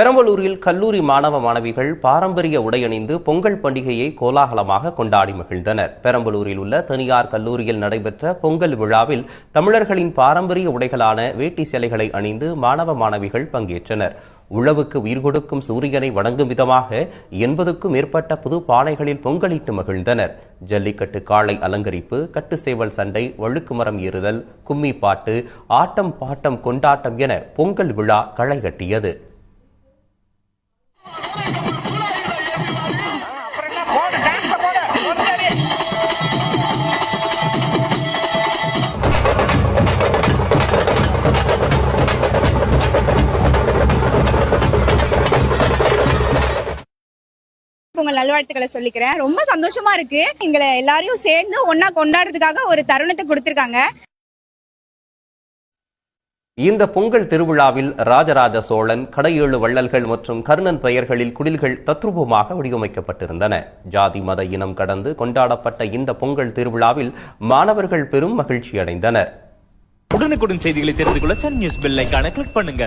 பெரம்பலூரில் கல்லூரி மாணவ மாணவிகள் பாரம்பரிய உடையணிந்து பொங்கல் பண்டிகையை கோலாகலமாக கொண்டாடி மகிழ்ந்தனர். பெரம்பலூரில் உள்ள தனியார் கல்லூரியில் நடைபெற்ற பொங்கல் விழாவில் தமிழர்களின் பாரம்பரிய உடைகளான வேட்டி சேலைகளை அணிந்து மாணவ மாணவிகள் பங்கேற்றனர். உழவுக்கு உயிர் கொடுக்கும் சூரியனை வணங்கும் விதமாக எண்பதுக்கும் மேற்பட்ட புது பானைகளில் பொங்கலிட்டு மகிழ்ந்தனர். ஜல்லிக்கட்டு காளை அலங்கரிப்பு கட்டு சேவல் சண்டை வழுக்கு மரம் ஏறுதல் கும்மி பாட்டு ஆட்டம் பாட்டம் கொண்டாட்டம் என பொங்கல் விழா களை கட்டியது. உங்கள் நல்வாழ்த்துக்களை சொல்லிக்கிறேன். ரொம்ப சந்தோஷமா இருக்கு. எங்களை எல்லாரையும் சேர்ந்து ஒண்ணா கொண்டாடுறதுக்காக ஒரு தருணத்தை கொடுத்திருக்காங்க. இந்த பொங்கல் திருவிழாவில் ராஜராஜ சோழன் கடையேழு வள்ளல்கள் மற்றும் கர்ணன் பெயர்களில் குடில்கள் தத்ரூபமாக வடிவமைக்கப்பட்டிருந்தன. ஜாதி மத இனம் கடந்து கொண்டாடப்பட்ட இந்த பொங்கல் திருவிழாவில் மாணவர்கள் பெரும் மகிழ்ச்சி அடைந்தனர் உடனுக்குடன் செய்திகளை தெரிந்து கொள்ள சன் நியூஸ் பெல் கிளிக் பண்ணுங்க.